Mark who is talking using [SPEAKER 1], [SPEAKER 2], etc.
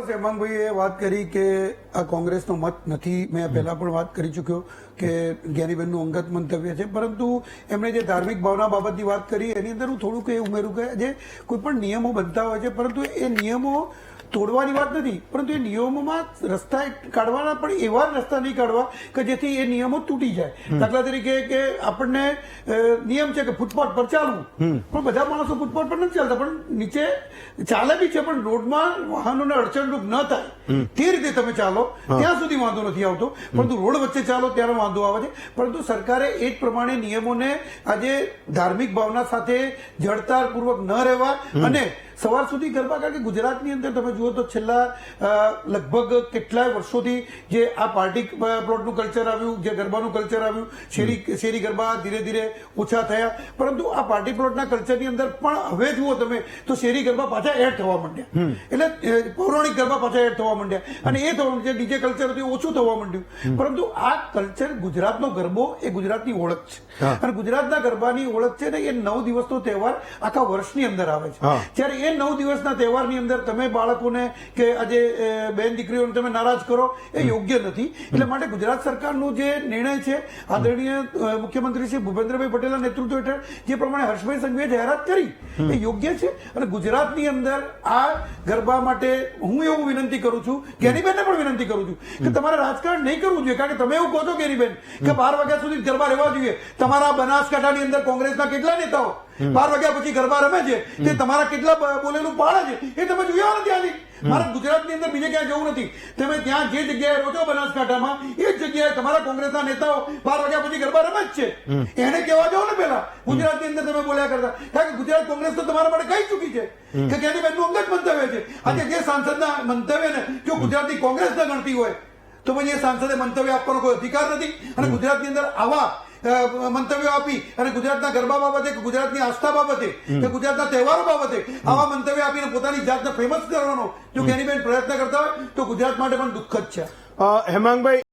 [SPEAKER 1] ચોક્કસ હેમાંગભાઈએ વાત કરી કે આ કોંગ્રેસનો મત નથી. મેં પહેલા પણ વાત કરી ચૂક્યો કે જ્ઞાનીબેનનું અંગત મંતવ્ય છે. પરંતુ એમણે જે ધાર્મિક ભાવના બાબતની વાત કરી, એની અંદર હું થોડુંક એ ઉમેરું કે જે કોઈ પણ નિયમો બનતા હોય છે, પરંતુ એ નિયમો તોડવાની વાત નથી પરંતુ એ નિયમોમાં રસ્તા કાઢવાના પણ એવા રસ્તા નહીં કાઢવા કે જેથી એ નિયમો તૂટી જાય. દાખલા તરીકે કે આપણને નિયમ છે કે ફૂટપાથ પર ચાલવું. પણ બધા માણસો ફૂટપાથ પર નથી ચાલતા પણ નીચે ચાલે બી છે પણ રોડમાં વાહનોને અડચણરૂપ ન થાય. તે રીતે તમે ચાલો. ત્યાં સુધી વાંધો નથી આવતો પરંતુ રોડ વચ્ચે ચાલો ત્યારે વાંધો આવે છે. પરંતુ સરકારે એ જ પ્રમાણે નિયમોને આજે ધાર્મિક ભાવના સાથે જડતાપૂર્વક ન રહેવા અને સવાર સુધી ગરબા કારણ કે ગુજરાતની અંદર તમે જુઓ તો છેલ્લા લગભગ કેટલાય વર્ષોથી જે આ પાર્ટી પ્લોટનું કલ્ચર આવ્યું જે ગરબાનું કલ્ચર આવ્યું શેરી શેરી ગરબા ધીરે ધીરે ઓછા થયા. પરંતુ આ પાર્ટી પ્લોટના કલ્ચરની અંદર પણ હવે જુઓ તમે તો શેરી ગરબા પાછા એડ થવા માંડ્યા. એટલે પૌરાણિક ગરબા પાછા એડ થવા માંડ્યા. અને એ થવા માંડ્યા ડીજે કલ્ચર હતું ઓછું થવા માંડ્યું. પરંતુ આ કલ્ચર ગુજરાતનો ગરબો એ ગુજરાતની ઓળખ છે. અને ગુજરાતના ગરબાની ઓળખ છે ને એ નવ દિવસનો તહેવાર આખા વર્ષની અંદર આવે છે. જ્યારે એ નવ દિવસના તહેવારની અંદર તમે બાળકોને કે આજે બેન દીકરીઓને તમે નારાજ કરો, એ યોગ્ય નથી. એટલે માટે ગુજરાત સરકારનું જે નિર્ણય છે, આદરણીય મુખ્યમંત્રી શ્રી ભૂપેન્દ્રભાઈ પટેલના નેતૃત્વ હેઠળ જે પ્રમાણે હર્ષભાઈ સંઘવીએ જાહેરાત કરી, એ યોગ્ય છે. અને ગુજરાતની અંદર આ ગરબા માટે હું એવું વિનંતી કરું છું કેરીબેનને પણ વિનંતી કરું છું કે તમારે રાજકારણ નહીં કરવું જોઈએ, કારણ કે તમે એવું કહો છો કેરીબેન કે બાર વાગ્યા સુધી ગરબા રહેવા જોઈએ. તમારા બનાસકાંઠાની અંદર કોંગ્રેસના કેટલા નેતાઓ બાર વાગ્યા પછી ગરબા રમે છે. તે તમારા કેટલા બોલેલું પાડે છે એ તમે જોયા નથી આજે મારે ગુજરાતની અંદર બીજે ક્યાંય જવું નથી. તમે ત્યાં જે જગ્યાએ રોજો બનાસકાંઠામાં એ જ જગ્યાએ તમારા કોંગ્રેસના નેતાઓ બાર વાગ્યા પછી ગરબા રમે જ છે. એને કહેવા જાવ ને પેલા ગુજરાતની અંદર તમે બોલ્યા કરતા. કારણ કે ગુજરાત કોંગ્રેસ તો તમારા માટે કઈ ચૂકી છે? કે કેની બેનનું અંગત મંતવ્ય છે. આજે જે સાંસદના મંતવ્યને જો ગુજરાતની કોંગ્રેસ ન ગણતી હોય તો પછી એ સાંસદે મંતવ્ય આપવાનો કોઈ અધિકાર નથી. અને ગુજરાતની અંદર આવા મંતવ્યો આપી. અને ગુજરાતના ગરબા બાબતે ગુજરાતની આસ્થા બાબતે કે ગુજરાતના તહેવારો બાબતે આવા મંતવ્ય આપીને પોતાની જાતને ફેમસ કરવાનો જો બેન પ્રયત્ન કરતા હોય તો ગુજરાત માટે પણ દુઃખદ છે.
[SPEAKER 2] હેમાંગભાઈ